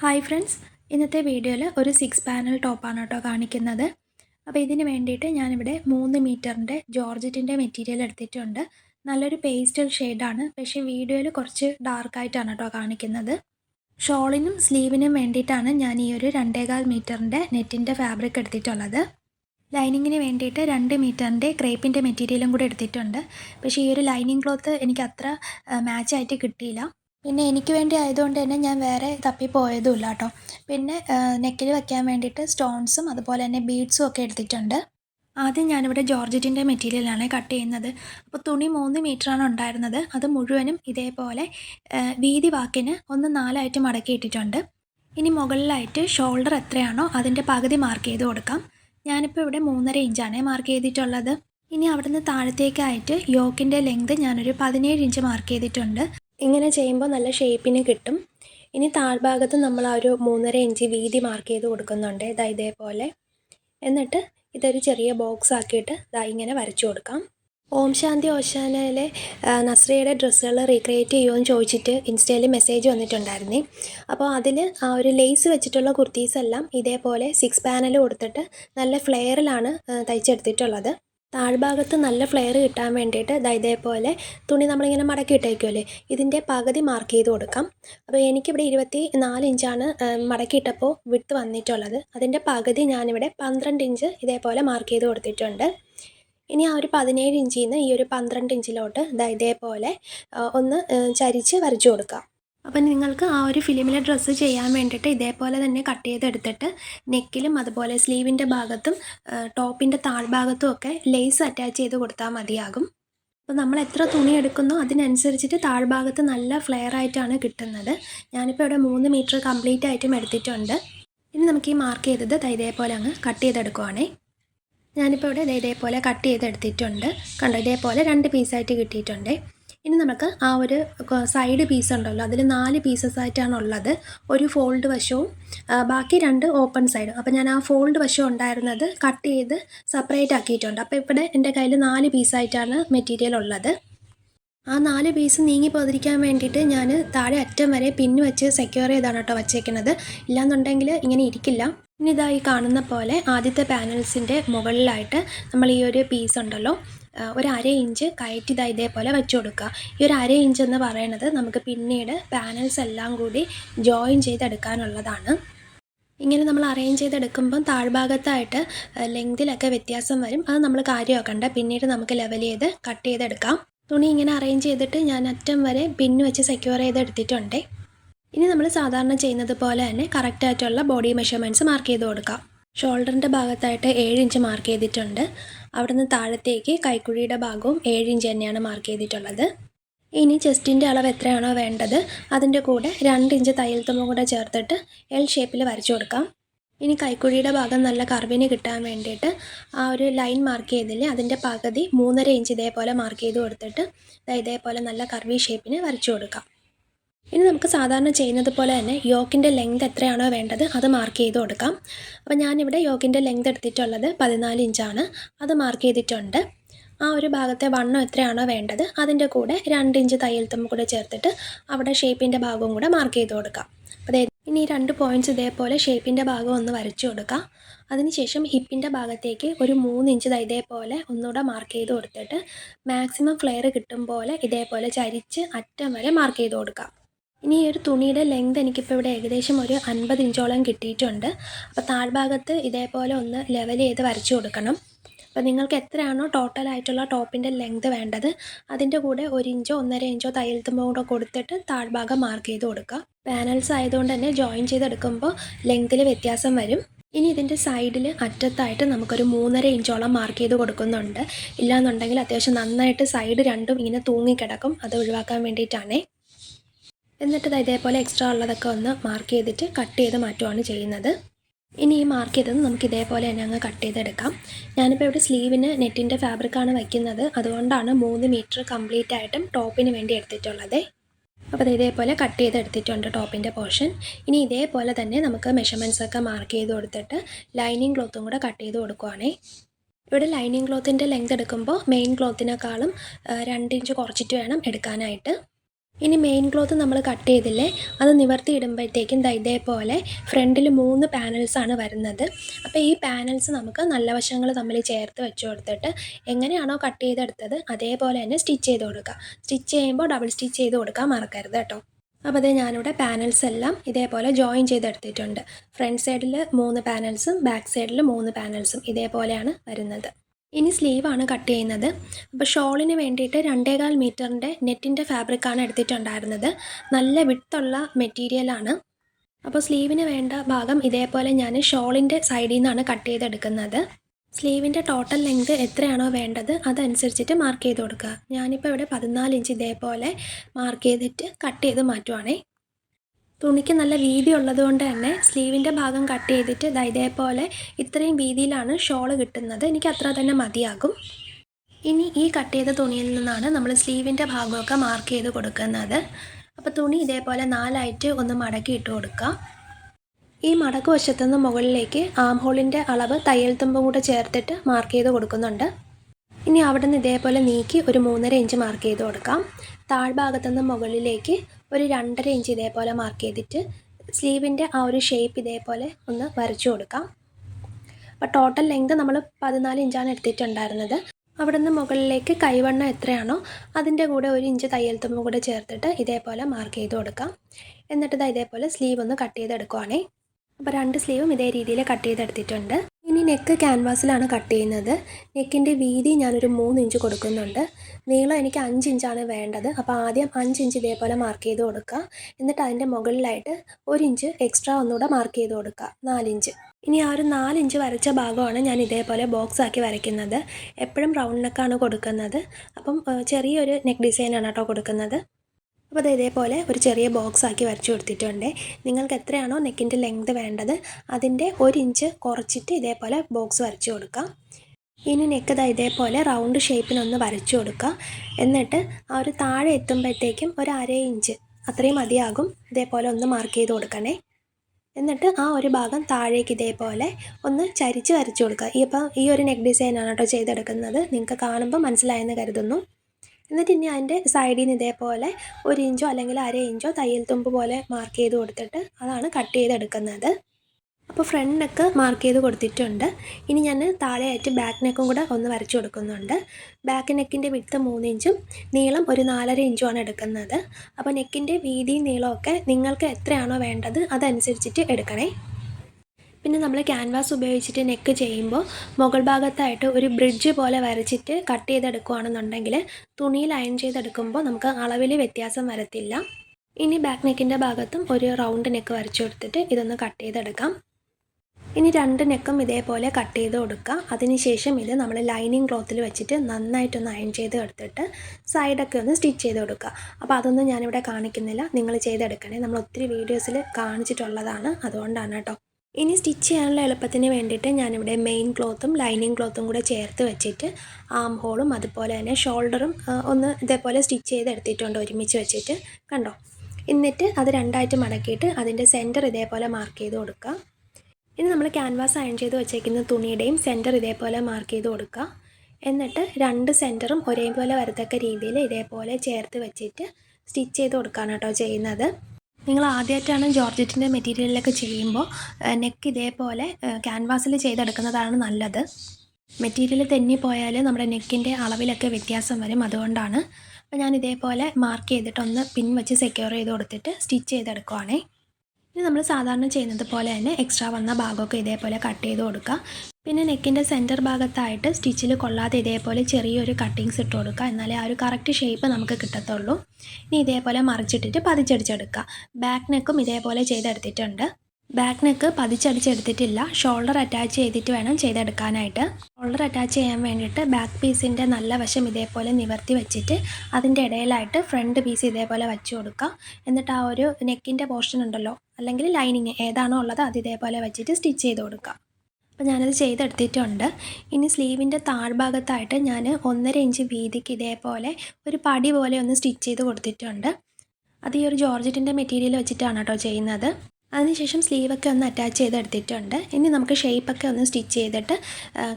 Hi friends. ഇന്നത്തെ വീഡിയോയിൽ ഒരു സിക്സ് പാനൽ ടോപ്പാണ് കേട്ടോ കാണിക്കുന്നത്. അപ്പോൾ ഇതിന് വേണ്ടിയിട്ട് ഞാനിവിടെ മൂന്ന് മീറ്ററിന്റെ ജോർജറ്റിന്റെ മെറ്റീരിയൽ എടുത്തിട്ടുണ്ട്. നല്ലൊരു പേസ്റ്റൽ ഷെയ്ഡാണ് പക്ഷേ വീഡിയോയിൽ കുറച്ച് ഡാർക്കായിട്ടാണ് കേട്ടോ കാണിക്കുന്നത്. ഷോളിനും സ്ലീവിനും വേണ്ടിയിട്ടാണ് ഞാൻ ഈ ഒരു രണ്ടേകാൽ മീറ്ററിന്റെ നെറ്റിന്റെ ഫാബ്രിക് എടുത്തിട്ടുള്ളത്. ലൈനിങ്ങിന് വേണ്ടിയിട്ട് രണ്ട് മീറ്ററിന്റെ ക്രേപ്പിന്റെ മെറ്റീരിയലും കൂടെ എടുത്തിട്ടുണ്ട്. പക്ഷേ ഈ ഒരു ലൈനിങ് ക്ലോത്ത് എനിക്ക് അത്ര മാച്ചായിട്ട് കിട്ടിയില്ല. പിന്നെ എനിക്ക് വേണ്ടി ആയതുകൊണ്ട് തന്നെ ഞാൻ വേറെ തപ്പിപ്പോയതുമില്ല കേട്ടോ പിന്നെ നെക്കിൽ വെക്കാൻ വേണ്ടിയിട്ട് സ്റ്റോൺസും അതുപോലെ തന്നെ ബീഡ്സും ഒക്കെ എടുത്തിട്ടുണ്ട്. ആദ്യം ഞാനിവിടെ ജോർജറ്റിന്റെ മെറ്റീരിയലാണ് കട്ട് ചെയ്യുന്നത്. അപ്പോൾ തുണി മൂന്ന് മീറ്ററാണ് ഉണ്ടായിരുന്നത്. അത് മുഴുവനും ഇതേപോലെ വീതി വാക്കിന് ഒന്ന് നാലായിട്ട് മടക്കി ഇട്ടിട്ടുണ്ട്. ഇനി മുകളിലായിട്ട് ഷോൾഡർ എത്രയാണോ അതിന്റെ പകുതി മാർക്ക് ചെയ്ത് കൊടുക്കാം. ഞാനിപ്പോൾ ഇവിടെ മൂന്നര ഇഞ്ചാണ് മാർക്ക് ചെയ്തിട്ടുള്ളത്. ഇനി അവിടുന്ന് താഴത്തേക്കായിട്ട് യോക്കിന്റെ ലെങ്ത് ഞാനൊരു പതിനേഴ് ഇഞ്ച് മാർക്ക് ചെയ്തിട്ടുണ്ട്. ഇങ്ങനെ ചെയ്യുമ്പോൾ നല്ല ഷേപ്പിന് കിട്ടും. ഇനി താഴ്ഭാഗത്ത് നമ്മൾ ആ ഒരു മൂന്നര ഇഞ്ച് വീതി മാർക്ക് ചെയ്ത് കൊടുക്കുന്നുണ്ട്. ഇതാ ഇതേപോലെ. എന്നിട്ട് ഇതൊരു ചെറിയ ബോക്സ് ആക്കിയിട്ട് ഇതാ ഇങ്ങനെ വരച്ചു കൊടുക്കാം. ഓം ശാന്തി ഓശാനയിലെ നസ്രിയയുടെ ഡ്രസ്സുകൾ റീക്രിയേറ്റ് ചെയ്യുമെന്ന് ചോദിച്ചിട്ട് ഇൻസ്റ്റയിൽ മെസ്സേജ് വന്നിട്ടുണ്ടായിരുന്നേ. അപ്പോൾ അതിൽ ആ ഒരു ലേസ് വെച്ചിട്ടുള്ള കുർത്തീസ് എല്ലാം ഇതേപോലെ സിക്സ് പാനൽ കൊടുത്തിട്ട് നല്ല ഫ്ലെയറിലാണ് തയ്ച്ചെടുത്തിട്ടുള്ളത്. താഴ്ഭാഗത്ത് നല്ല ഫ്ലെയർ കിട്ടാൻ വേണ്ടിയിട്ട് ദാ ഇതേപോലെ തുണി നമ്മളിങ്ങനെ മടക്കി ഇട്ടേക്കുമല്ലേ ഇതിന്റെ പകുതി മാർക്ക് ചെയ്ത് കൊടുക്കാം. അപ്പോൾ എനിക്കിവിടെ ഇരുപത്തി നാല് ഇഞ്ചാണ് മടക്കിയിട്ടപ്പോൾ വിട്ട് വന്നിട്ടുള്ളത്. അതിന്റെ പകുതി ഞാനിവിടെ പന്ത്രണ്ട് ഇഞ്ച് ഇതേപോലെ മാർക്ക് ചെയ്ത് കൊടുത്തിട്ടുണ്ട്. ഇനി ആ ഒരു പതിനേഴ് ഇഞ്ചിൽ നിന്ന് ഈ ഒരു പന്ത്രണ്ട് ഇഞ്ചിലോട്ട് ദാ ഇതേപോലെ ഒന്ന് ചരിച്ച് വരച്ചു കൊടുക്കാം. അപ്പം നിങ്ങൾക്ക് ആ ഒരു ഫിലിമിലെ ഡ്രസ്സ് ചെയ്യാൻ വേണ്ടിയിട്ട് ഇതേപോലെ തന്നെ കട്ട് ചെയ്തെടുത്തിട്ട് നെക്കിലും അതുപോലെ സ്ലീവിന്റെ ഭാഗത്തും ടോപ്പിന്റെ താഴ്ഭാഗത്തും ഒക്കെ ലേസ് അറ്റാച്ച് ചെയ്ത് കൊടുത്താൽ മതിയാകും. അപ്പോൾ നമ്മൾ എത്ര തുണി എടുക്കുന്നോ അതിനനുസരിച്ചിട്ട് താഴ്ഭാഗത്ത് നല്ല ഫ്ലെയർ ആയിട്ടാണ് കിട്ടുന്നത്. ഞാനിപ്പോൾ ഇവിടെ മൂന്ന് മീറ്റർ കംപ്ലീറ്റ് ആയിട്ടും എടുത്തിട്ടുണ്ട്. ഇനി നമുക്ക് ഈ മാർക്ക് ചെയ്തത് ഇതേപോലെ അങ്ങ് കട്ട് ചെയ്തെടുക്കുവാണേ. ഞാനിപ്പോൾ ഇവിടെ ഇതേപോലെ കട്ട് ചെയ്തെടുത്തിട്ടുണ്ട്. കണ്ടോ ഇതേപോലെ രണ്ട് പീസായിട്ട് കിട്ടിയിട്ടുണ്ട്. ഇനി നമുക്ക് ആ ഒരു സൈഡ് പീസ് ഉണ്ടല്ലോ. അതിൽ നാല് പീസസ് ആയിട്ടാണ് ഉള്ളത്. ഒരു ഫോൾഡ് വശവും ബാക്കി രണ്ട് ഓപ്പൺ സൈഡും അപ്പോൾ ഞാൻ ആ ഫോൾഡ് വശം ഉണ്ടായിരുന്നത് കട്ട് ചെയ്ത് സെപ്പറേറ്റ് ആക്കിയിട്ടുണ്ട്. അപ്പോൾ ഇവിടെ എന്റെ കയ്യിൽ നാല് പീസായിട്ടാണ് മെറ്റീരിയൽ ഉള്ളത്. ആ നാല് പീസ് നീങ്ങി പോതിരിക്കാൻ വേണ്ടിയിട്ട് ഞാൻ താഴെ അറ്റം വരെ പിന്ന് വെച്ച് സെക്യൂർ ചെയ്താണ് കേട്ടോ വച്ചേക്കുന്നത്. ഇല്ലാന്നുണ്ടെങ്കിൽ ഇങ്ങനെ ഇരിക്കില്ല. ഇനി ഇതായി കാണുന്ന പോലെ ആദ്യത്തെ പാനൽസിന്റെ മുകളിലായിട്ട് നമ്മൾ ഈ ഒരു പീസ് ഉണ്ടല്ലോ. ഒരു അര ഇഞ്ച് കയറ്റി ഇതാ ഇതേപോലെ വെച്ച് കൊടുക്കുക. ഈ ഒരു അര ഇഞ്ച് എന്ന് പറയുന്നത് നമുക്ക് പിന്നീട് പാനൽസ് എല്ലാം കൂടി ജോയിൻ ചെയ്തെടുക്കാനുള്ളതാണ്. ഇങ്ങനെ നമ്മൾ അറേഞ്ച് ചെയ്തെടുക്കുമ്പം താഴ്ഭാഗത്തായിട്ട് ലെങ്തിലൊക്കെ വ്യത്യാസം വരും. അത് നമ്മൾ കാര്യമാക്കണ്ട. പിന്നീട് നമുക്ക് ലെവൽ ചെയ്ത് കട്ട് ചെയ്തെടുക്കാം. തുണി ഇങ്ങനെ അറേഞ്ച് ചെയ്തിട്ട് ഞാൻ അറ്റം വരെ പിന്ന് വെച്ച് സെക്യൂർ ചെയ്തെടുത്തിട്ടുണ്ട്. ഇനി നമ്മൾ സാധാരണ ചെയ്യുന്നത് പോലെ തന്നെ കറക്റ്റായിട്ടുള്ള ബോഡി മെഷർമെന്റ്സ് മാർക്ക് ചെയ്ത് കൊടുക്കാം. ഷോൾഡറിന്റെ ഭാഗത്തായിട്ട് ഏഴ് ഇഞ്ച് മാർക്ക് ചെയ്തിട്ടുണ്ട്. അവിടുന്ന് താഴത്തേക്ക് കൈക്കുഴിയുടെ ഭാഗവും ഏഴ് ഇഞ്ച് തന്നെയാണ് മാർക്ക് ചെയ്തിട്ടുള്ളത്. ഇനി ചെസ്റ്റിന്റെ അളവ് എത്രയാണോ വേണ്ടത് അതിന്റെ കൂടെ രണ്ട് ഇഞ്ച് തയ്യൽ തുമ്പും കൂടെ ചേർത്തിട്ട് എൽ ഷേപ്പിൽ വരച്ചു കൊടുക്കാം. ഇനി കൈക്കുഴിയുടെ ഭാഗം നല്ല കർവിന് കിട്ടാൻ വേണ്ടിയിട്ട് ആ ഒരു ലൈൻ മാർക്ക് ചെയ്തില്ലേ അതിന്റെ പകുതി മൂന്നര ഇഞ്ച് ഇതേപോലെ മാർക്ക് ചെയ്ത് കൊടുത്തിട്ട് ഇതേപോലെ നല്ല കർവി ഷേപ്പിന് വരച്ചു കൊടുക്കാം. ഇനി നമുക്ക് സാധാരണ ചെയ്യുന്നത് പോലെ തന്നെ യോക്കിന്റെ ലെങ്ത് എത്രയാണോ വേണ്ടത് അത് മാർക്ക് ചെയ്ത് കൊടുക്കാം. അപ്പോൾ ഞാനിവിടെ യോക്കിന്റെ ലെങ്ത് എടുത്തിട്ടുള്ളത് പതിനാല് ഇഞ്ചാണ് അത് മാർക്ക് ചെയ്തിട്ടുണ്ട്. ആ ഒരു ഭാഗത്തെ വണ്ണം എത്രയാണോ വേണ്ടത് അതിന്റെ കൂടെ രണ്ട് ഇഞ്ച് തയ്യൽ തുമ്പ് കൂടെ ചേർത്തിട്ട് അവിടെ ഷേപ്പിന്റെ ഭാഗവും കൂടെ മാർക്ക് ചെയ്ത് കൊടുക്കാം. അപ്പോൾ ഇനി രണ്ട് പോയിന്റ്സ് ഇതേപോലെ ഷേപ്പിന്റെ ഭാഗം ഒന്ന് വരച്ചു കൊടുക്കാം. അതിനുശേഷം ഹിപ്പിന്റെ ഭാഗത്തേക്ക് ഒരു മൂന്ന് ഇഞ്ച് ഇതേപോലെ ഒന്നുകൂടെ മാർക്ക് ചെയ്ത് കൊടുത്തിട്ട് മാക്സിമം ഫ്ലെയർ കിട്ടും പോലെ ഇതേപോലെ ചരിച്ച് അറ്റം വരെ മാർക്ക് ചെയ്ത് കൊടുക്കാം. ഇനി ഈ ഒരു തുണിയുടെ ലെങ്ത് എനിക്കിപ്പോൾ ഇവിടെ ഏകദേശം ഒരു അൻപത് ഇഞ്ചോളം കിട്ടിയിട്ടുണ്ട്. അപ്പോൾ താഴ്ഭാഗത്ത് ഇതേപോലെ ഒന്ന് ലെവൽ ചെയ്ത് വരച്ചു കൊടുക്കണം. അപ്പോൾ നിങ്ങൾക്ക് എത്രയാണോ ടോട്ടലായിട്ടുള്ള ടോപ്പിന്റെ ലെങ്ത് വേണ്ടത് അതിന്റെ കൂടെ ഒരു ഇഞ്ചോ ഒന്നര ഇഞ്ചോ തയ്യൽ കൂടെ കൊടുത്തിട്ട് താഴ്ഭാഗം മാർക്ക് ചെയ്ത് കൊടുക്കുക. പാനൽസ് ആയതുകൊണ്ട് തന്നെ ജോയിൻ ചെയ്തെടുക്കുമ്പോൾ ലെങ്തിൽ വ്യത്യാസം വരും. ഇനി ഇതിന്റെ സൈഡിൽ അറ്റത്തായിട്ട് നമുക്കൊരു മൂന്നര ഇഞ്ചോളം മാർക്ക് ചെയ്ത് കൊടുക്കുന്നുണ്ട്. ഇല്ലാന്നുണ്ടെങ്കിൽ അത്യാവശ്യം നന്നായിട്ട് സൈഡ് രണ്ടും ഇങ്ങനെ തൂങ്ങിക്കിടക്കും. അത് ഒഴിവാക്കാൻ വേണ്ടിയിട്ടാണേ. എന്നിട്ട് ഇതേപോലെ എക്സ്ട്രാ ഉള്ളതൊക്കെ ഒന്ന് മാർക്ക് ചെയ്തിട്ട് കട്ട് ചെയ്ത് മാറ്റുകയാണ് ചെയ്യുന്നത്. ഇനി ഈ മാർക്ക് ചെയ്തത് നമുക്ക് ഇതേപോലെ തന്നെ അങ്ങ് കട്ട് ചെയ്തെടുക്കാം. ഞാനിപ്പോൾ ഇവിടെ സ്ലീവിന് നെറ്റിന്റെ ഫാബ്രിക്കാണ് വയ്ക്കുന്നത് അതുകൊണ്ടാണ് മൂന്ന് മീറ്റർ കംപ്ലീറ്റ് ആയിട്ടും ടോപ്പിന് വേണ്ടി എടുത്തിട്ടുള്ളത്. അപ്പോൾ ഇതേപോലെ കട്ട് ചെയ്ത് എടുത്തിട്ടുണ്ട് ടോപ്പിന്റെ പോർഷൻ ഇനി ഇതേപോലെ തന്നെ നമുക്ക് മെഷർമെന്റ്സ് ഒക്കെ മാർക്ക് ചെയ്ത് കൊടുത്തിട്ട് ലൈനിങ് ക്ലോത്തും കൂടെ കട്ട് ചെയ്ത് കൊടുക്കുവാണേ. ഇവിടെ ലൈനിങ് ക്ലോത്തിന്റെ ലെങ്ത് എടുക്കുമ്പോൾ മെയിൻ ക്ലോത്തിനേക്കാളും രണ്ട് ഇഞ്ച് കുറച്ചിട്ട് വേണം എടുക്കാനായിട്ട്. ഇനി മെയിൻ ക്ലോത്ത് നമ്മൾ കട്ട് ചെയ്തില്ലേ? അത് നിവർത്തി ഇടുമ്പോഴത്തേക്കും ഇതേപോലെ ഫ്രണ്ടിൽ മൂന്ന് പാനൽസാണ് വരുന്നത്. അപ്പോൾ ഈ പാനൽസ് നമുക്ക് നല്ല വശങ്ങൾ തമ്മിൽ ചേർത്ത് വെച്ച് കൊടുത്തിട്ട് എങ്ങനെയാണോ കട്ട് ചെയ്തെടുത്തത് അതേപോലെ തന്നെ സ്റ്റിച്ച് ചെയ്ത് കൊടുക്കുക സ്റ്റിച്ച് ചെയ്യുമ്പോൾ ഡബിൾ സ്റ്റിച്ച് ചെയ്ത് കൊടുക്കാൻ മറക്കരുത് കേട്ടോ. അപ്പോൾ അതേ ഞാനിവിടെ പാനൽസ് എല്ലാം ഇതേപോലെ ജോയിൻ ചെയ്തെടുത്തിട്ടുണ്ട്. ഫ്രണ്ട് സൈഡിൽ മൂന്ന് പാനൽസും ബാക്ക് സൈഡിൽ മൂന്ന് പാനൽസും ഇതേപോലെയാണ് വരുന്നത്. ഇനി സ്ലീവാണ് കട്ട് ചെയ്യുന്നത്. അപ്പോൾ ഷോളിന് വേണ്ടിയിട്ട് രണ്ടേകാൽ മീറ്ററിന്റെ നെറ്റിന്റെ ഫാബ്രിക്കാണ് എടുത്തിട്ടുണ്ടായിരുന്നത്. നല്ല വിട്ടുള്ള മെറ്റീരിയലാണ് അപ്പോൾ സ്ലീവിന് വേണ്ട ഭാഗം ഇതേപോലെ ഞാൻ ഷോളിന്റെ സൈഡിൽ നിന്നാണ് കട്ട് ചെയ്തെടുക്കുന്നത്. സ്ലീവിന്റെ ടോട്ടൽ ലെങ്ത് എത്രയാണോ വേണ്ടത് അതനുസരിച്ചിട്ട് മാർക്ക് ചെയ്ത് കൊടുക്കുക. ഞാനിപ്പോൾ ഇവിടെ പതിനാല് ഇഞ്ച് ഇതേപോലെ മാർക്ക് ചെയ്തിട്ട് കട്ട് ചെയ്ത് മാറ്റുവാണേ. തുണിക്ക് നല്ല വീതി ഉള്ളതുകൊണ്ട് തന്നെ സ്ലീവിന്റെ ഭാഗം കട്ട് ചെയ്തിട്ട് ദാ ഇതേപോലെ ഇത്രയും വീതിയിലാണ് ഷോൾ കിട്ടുന്നത്. എനിക്ക് അത്ര തന്നെ മതിയാകും. ഇനി ഈ കട്ട് ചെയ്ത തുണിയിൽ നിന്നാണ് നമ്മൾ സ്ലീവിന്റെ ഭാഗമൊക്കെ മാർക്ക് ചെയ്ത് കൊടുക്കുന്നത്. അപ്പോൾ തുണി ഇതേപോലെ നാലായിട്ട് ഒന്ന് മടക്കി ഇട്ട് കൊടുക്കുക ഈ മടക്ക് വശത്തുനിന്ന് മുകളിലേക്ക് ആം ഹോളിന്റെ അളവ് തയ്യൽ തുമ്പും കൂടെ ചേർത്തിട്ട് മാർക്ക് ചെയ്ത് കൊടുക്കുന്നുണ്ട്. ഇനി അവിടെ നിന്ന് ഇതേപോലെ നീക്കി ഒരു മൂന്നര ഇഞ്ച് മാർക്ക് ചെയ്ത് കൊടുക്കാം. താഴ്ഭാഗത്തുനിന്ന് മുകളിലേക്ക് ഒരു രണ്ടര ഇഞ്ച് ഇതേപോലെ മാർക്ക് ചെയ്തിട്ട് സ്ലീവിന്റെ ആ ഒരു ഷേപ്പ് ഇതേപോലെ ഒന്ന് വരച്ചു കൊടുക്കാം. അപ്പോൾ ടോട്ടൽ ലെങ്ത് നമ്മൾ പതിനാല് ഇഞ്ചാണ് എടുത്തിട്ടുണ്ടായിരുന്നത്. അവിടെ നിന്ന് മുകളിലേക്ക് കൈവണ്ണം എത്രയാണോ അതിന്റെ കൂടെ ഒരു ഇഞ്ച് തയ്യൽ തുമ്പും കൂടെ ചേർത്തിട്ട് ഇതേപോലെ മാർക്ക് ചെയ്ത് കൊടുക്കാം. എന്നിട്ട് ഇതാ ഇതേപോലെ സ്ലീവ് ഒന്ന് കട്ട് ചെയ്തെടുക്കുവാണേ. അപ്പോൾ രണ്ട് സ്ലീവും ഇതേ രീതിയിൽ കട്ട് ചെയ്തെടുത്തിട്ടുണ്ട്. നെക്ക് ക്യാൻവാസിലാണ് കട്ട് ചെയ്യുന്നത്. നെക്കിന്റെ വീതി ഞാനൊരു മൂന്ന് ഇഞ്ച് കൊടുക്കുന്നുണ്ട്. നീളം എനിക്ക് അഞ്ച് ഇഞ്ചാണ് വേണ്ടത്. അപ്പോൾ ആദ്യം അഞ്ച് ഇഞ്ച് ഇതേപോലെ മാർക്ക് ചെയ്ത് കൊടുക്കുക. എന്നിട്ട് അതിന്റെ മുകളിലായിട്ട് ഒരു ഇഞ്ച് എക്സ്ട്രാ ഒന്നുകൂടെ മാർക്ക് ചെയ്ത് കൊടുക്കുക. നാലിഞ്ച്. ഇനി ആ ഒരു നാലിഞ്ച് വരച്ച ഭാഗമാണ് ഞാൻ ഇതേപോലെ ബോക്സ് ആക്കി വരയ്ക്കുന്നത്. എപ്പോഴും റൗണ്ട് നെക്കാണ് കൊടുക്കുന്നത്. അപ്പം ചെറിയൊരു നെക്ക് ഡിസൈനാണ് കേട്ടോ കൊടുക്കുന്നത്. അപ്പോൾ അത് ഇതേപോലെ ഒരു ചെറിയ ബോക്സ് ആക്കി വരച്ചു കൊടുത്തിട്ടുണ്ട്. നിങ്ങൾക്ക് എത്രയാണോ നെക്കിന്റെ ലെങ്ത് വേണ്ടത് അതിന്റെ ഒരു ഇഞ്ച് കുറച്ചിട്ട് ഇതേപോലെ ബോക്സ് വരച്ചു കൊടുക്കാം. ഇനി നെക്ക് ഇതാ ഇതേപോലെ റൗണ്ട് ഷേപ്പിനൊന്ന് വരച്ചു കൊടുക്കുക എന്നിട്ട് ആ ഒരു താഴെ എത്തുമ്പോഴത്തേക്കും ഒരു അര ഇഞ്ച് അത്രയും മതിയാകും. ഇതേപോലെ ഒന്ന് മാർക്ക് ചെയ്ത് കൊടുക്കണേ. എന്നിട്ട് ആ ഒരു ഭാഗം താഴേക്ക് ഇതേപോലെ ഒന്ന് ചരിച്ച് വരച്ചു കൊടുക്കുക. ഈ ഇപ്പം ഈ ഒരു നെക്ക് ഡിസൈനാണ് കേട്ടോ ചെയ്തെടുക്കുന്നത്. നിങ്ങൾക്ക് കാണുമ്പോൾ മനസ്സിലായെന്ന് കരുതുന്നു. എന്നിട്ട് ഇനി അതിന്റെ സൈഡിൽ നിന്ന് ഇതേപോലെ ഒരു ഇഞ്ചോ അല്ലെങ്കിൽ അര ഇഞ്ചോ തയ്യൽ തുമ്പ് പോലെ മാർക്ക് ചെയ്ത് കൊടുത്തിട്ട് അതാണ് കട്ട് ചെയ്തെടുക്കുന്നത് അപ്പോൾ ഫ്രണ്ടിനൊക്കെ നെക്ക് മാർക്ക് ചെയ്ത് കൊടുത്തിട്ടുണ്ട്. ഇനി ഞാൻ താഴെയായിട്ട് ബാക്ക് നെക്കും കൂടെ ഒന്ന് വരച്ചു കൊടുക്കുന്നുണ്ട്. ബാക്ക് നെക്കിന്റെ വിട്ത് മൂന്ന് ഇഞ്ചും നീളം ഒരു നാലര ആണ് എടുക്കുന്നത്. അപ്പോൾ നെക്കിന്റെ വീതിയും നീളമൊക്കെ നിങ്ങൾക്ക് എത്രയാണോ വേണ്ടത് അതനുസരിച്ചിട്ട് എടുക്കണേ. പിന്നെ നമ്മൾ ക്യാൻവാസ് ഉപയോഗിച്ചിട്ട് നെക്ക് ചെയ്യുമ്പോൾ മുകൾ ഭാഗത്തായിട്ട് ഒരു ബ്രിഡ്ജ് പോലെ വരച്ചിട്ട് കട്ട് ചെയ്തെടുക്കുകയാണെന്നുണ്ടെങ്കിൽ തുണിയിൽ അയൺ ചെയ്തെടുക്കുമ്പോൾ നമുക്ക് അളവിൽ വ്യത്യാസം വരത്തില്ല. ഇനി ബാക്ക് നെക്കിന്റെ ഭാഗത്തും ഒരു റൗണ്ട് നെക്ക് വരച്ചു കൊടുത്തിട്ട് ഇതൊന്ന് കട്ട് ചെയ്തെടുക്കാം. ഇനി രണ്ട് നെക്കും ഇതേപോലെ കട്ട് ചെയ്ത് കൊടുക്കുക. അതിനുശേഷം ഇത് നമ്മൾ ലൈനിങ് ക്ലോത്തിൽ വെച്ചിട്ട് നന്നായിട്ടൊന്ന് അയൺ ചെയ്ത് എടുത്തിട്ട് സൈഡൊക്കെ ഒന്ന് സ്റ്റിച്ച് ചെയ്ത് കൊടുക്കുക. അപ്പോൾ അതൊന്നും ഞാനിവിടെ കാണിക്കുന്നില്ല. നിങ്ങൾ ചെയ്തെടുക്കണേ. നമ്മൾ ഒത്തിരി വീഡിയോസിൽ കാണിച്ചിട്ടുള്ളതാണ്. അതുകൊണ്ടാണ് കേട്ടോ ഇനി സ്റ്റിച്ച് ചെയ്യാനുള്ള എളുപ്പത്തിന് വേണ്ടിയിട്ട് ഞാനിവിടെ മെയിൻ ക്ലോത്തും ലൈനിങ് ക്ലോത്തും കൂടെ ചേർത്ത് വെച്ചിട്ട് ആം ഹോളും അതുപോലെ തന്നെ ഷോൾഡറും ഒന്ന് ഇതേപോലെ സ്റ്റിച്ച് ചെയ്ത് എടുത്തിട്ടുണ്ട് ഒരുമിച്ച് വെച്ചിട്ട്. കണ്ടോ? എന്നിട്ട് അത് രണ്ടായിട്ട് മടക്കിയിട്ട് അതിന്റെ സെന്റർ ഇതേപോലെ മാർക്ക് ചെയ്ത് കൊടുക്കുക. ഇനി നമ്മൾ ക്യാൻവാസ് അയൺ ചെയ്ത് വെച്ചേക്കുന്ന തുണിയുടെയും സെന്റർ ഇതേപോലെ മാർക്ക് ചെയ്ത് കൊടുക്കുക. എന്നിട്ട് രണ്ട് സെന്ററും ഒരേപോലെ വരത്തക്ക രീതിയിൽ ഇതേപോലെ ചേർത്ത് വെച്ചിട്ട് സ്റ്റിച്ച് ചെയ്ത് കൊടുക്കുകയാണ് കേട്ടോ ചെയ്യുന്നത്. നിങ്ങൾ ആദ്യമായിട്ടാണ് ജോർജറ്റിന്റെ മെറ്റീരിയലിലൊക്കെ ചെയ്യുമ്പോൾ നെക്ക് ഇതേപോലെ ക്യാൻവാസിൽ ചെയ്തെടുക്കുന്നതാണ് നല്ലത്. മെറ്റീരിയൽ തെന്നിപ്പോയാൽ നമ്മുടെ നെക്കിന്റെ അളവിലൊക്കെ വ്യത്യാസം വരും അതുകൊണ്ടാണ്. അപ്പോൾ ഞാൻ ഇതേപോലെ മാർക്ക് ചെയ്തിട്ടൊന്ന് പിൻ വെച്ച് സെക്യൂർ ചെയ്ത് കൊടുത്തിട്ട് സ്റ്റിച്ച് ചെയ്തെടുക്കുവാണേ. ഇനി നമ്മൾ സാധാരണ ചെയ്യുന്നത് പോലെ തന്നെ എക്സ്ട്രാ വന്ന ഭാഗമൊക്കെ ഇതേപോലെ കട്ട് ചെയ്ത് കൊടുക്കുക. പിന്നെ നെക്കിന്റെ സെന്റർ ഭാഗത്തായിട്ട് സ്റ്റിച്ചിൽ കൊള്ളാതെ ഇതേപോലെ ചെറിയൊരു കട്ടിങ്സ് ഇട്ട് കൊടുക്കുക. എന്നാലേ ആ ഒരു കറക്റ്റ് ഷേപ്പ് നമുക്ക് കിട്ടത്തുള്ളൂ. ഇനി ഇതേപോലെ മറിച്ചിട്ടിട്ട് പതിച്ചടിച്ചെടുക്കുക. ബാക്ക് നെക്കും ഇതേപോലെ ചെയ്തെടുത്തിട്ടുണ്ട്. ബാക്ക് നെക്ക് പതിച്ചടിച്ചെടുത്തിട്ടില്ല. ഷോൾഡർ അറ്റാച്ച് ചെയ്തിട്ട് വേണം ചെയ്തെടുക്കാനായിട്ട്. ഷോൾഡർ അറ്റാച്ച് ചെയ്യാൻ വേണ്ടിയിട്ട് ബാക്ക് പീസിന്റെ നല്ല വശം ഇതേപോലെ നിവർത്തി വെച്ചിട്ട് അതിന്റെ ഇടയിലായിട്ട് ഫ്രണ്ട് പീസ് ഇതേപോലെ വെച്ച് കൊടുക്കുക. എന്നിട്ട് ആ ഒരു നെക്കിന്റെ പോർഷൻ ഉണ്ടല്ലോ അല്ലെങ്കിൽ ലൈനിങ് ഏതാണോ ഉള്ളത് അത് ഇതേപോലെ വെച്ചിട്ട് സ്റ്റിച്ച് ചെയ്ത് കൊടുക്കുക അപ്പോൾ ഞാനത് ചെയ്തെടുത്തിട്ടുണ്ട്. ഇനി സ്ലീവിന്റെ താഴ്ഭാഗത്തായിട്ട് ഞാൻ ഒന്നര ഇഞ്ച് വീതിക്ക് ഇതേപോലെ ഒരു പടി പോലെ ഒന്ന് സ്റ്റിച്ച് ചെയ്ത് കൊടുത്തിട്ടുണ്ട്. അത് ഈ ഒരു ജോർജറ്റിന്റെ മെറ്റീരിയൽ വെച്ചിട്ടാണ് കേട്ടോ ചെയ്യുന്നത്. അതിനുശേഷം സ്ലീവൊക്കെ ഒന്ന് അറ്റാച്ച് ചെയ്തെടുത്തിട്ടുണ്ട്. ഇനി നമുക്ക് ഷേപ്പൊക്കെ ഒന്ന് സ്റ്റിച്ച് ചെയ്തിട്ട്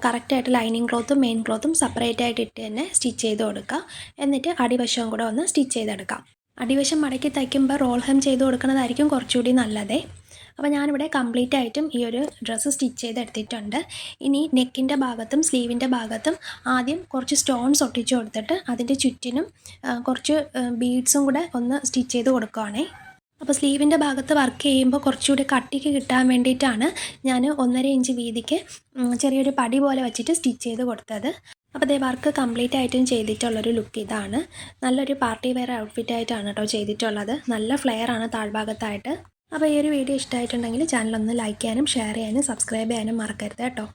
കറക്റ്റായിട്ട് ലൈനിങ് ക്ലോത്തും മെയിൻ ക്ലോത്തും സെപ്പറേറ്റ് ആയിട്ട് ഇട്ട് തന്നെ സ്റ്റിച്ച് ചെയ്ത് കൊടുക്കുക എന്നിട്ട് അടിവശവും കൂടെ ഒന്ന് സ്റ്റിച്ച് ചെയ്തെടുക്കാം. അടിവശം മടക്കി തയ്ക്കുമ്പോൾ റോൾ ഹെം ചെയ്ത് കൊടുക്കുന്നതായിരിക്കും കുറച്ചുകൂടി നല്ലതേ. അപ്പോൾ ഞാനിവിടെ കംപ്ലീറ്റ് ആയിട്ടും ഈ ഒരു ഡ്രസ്സ് സ്റ്റിച്ച് ചെയ്തെടുത്തിട്ടുണ്ട് ഇനി നെക്കിന്റെ ഭാഗത്തും സ്ലീവിന്റെ ഭാഗത്തും ആദ്യം കുറച്ച് സ്റ്റോൺസ് ഒട്ടിച്ച് കൊടുത്തിട്ട് അതിന്റെ ചുറ്റിനും കുറച്ച് ബീഡ്സും കൂടെ ഒന്ന് സ്റ്റിച്ച് ചെയ്ത് കൊടുക്കുകയാണേ അപ്പോൾ സ്ലീവിന്റെ ഭാഗത്ത് വർക്ക് ചെയ്യുമ്പോൾ കുറച്ചുകൂടി കട്ടിക്ക് കിട്ടാൻ വേണ്ടിയിട്ടാണ് ഞാൻ ഒന്നര ഇഞ്ച് വീതിക്ക് ചെറിയൊരു പടി പോലെ വെച്ചിട്ട് സ്റ്റിച്ച് ചെയ്ത് കൊടുത്തത്. അപ്പോൾ അതേ വർക്ക് കംപ്ലീറ്റ് ആയിട്ടും ചെയ്തിട്ടുള്ളൊരു ലുക്ക് ഇതാണ്. നല്ലൊരു പാർട്ടി വെയർ ഔട്ട്ഫിറ്റ് ആയിട്ടാണ് കേട്ടോ ചെയ്തിട്ടുള്ളത്. നല്ല ഫ്ലെയർ ആണ് താഴ്ഭാഗത്തായിട്ട്. അപ്പോൾ ഈ ഒരു വീഡിയോ ഇഷ്ടമായിട്ടുണ്ടെങ്കിൽ ചാനൽ ഒന്ന് ലൈക്ക് ചെയ്യാനും ഷെയർ ചെയ്യാനും സബ്സ്ക്രൈബ് ചെയ്യാനും മറക്കരുത് കേട്ടോ.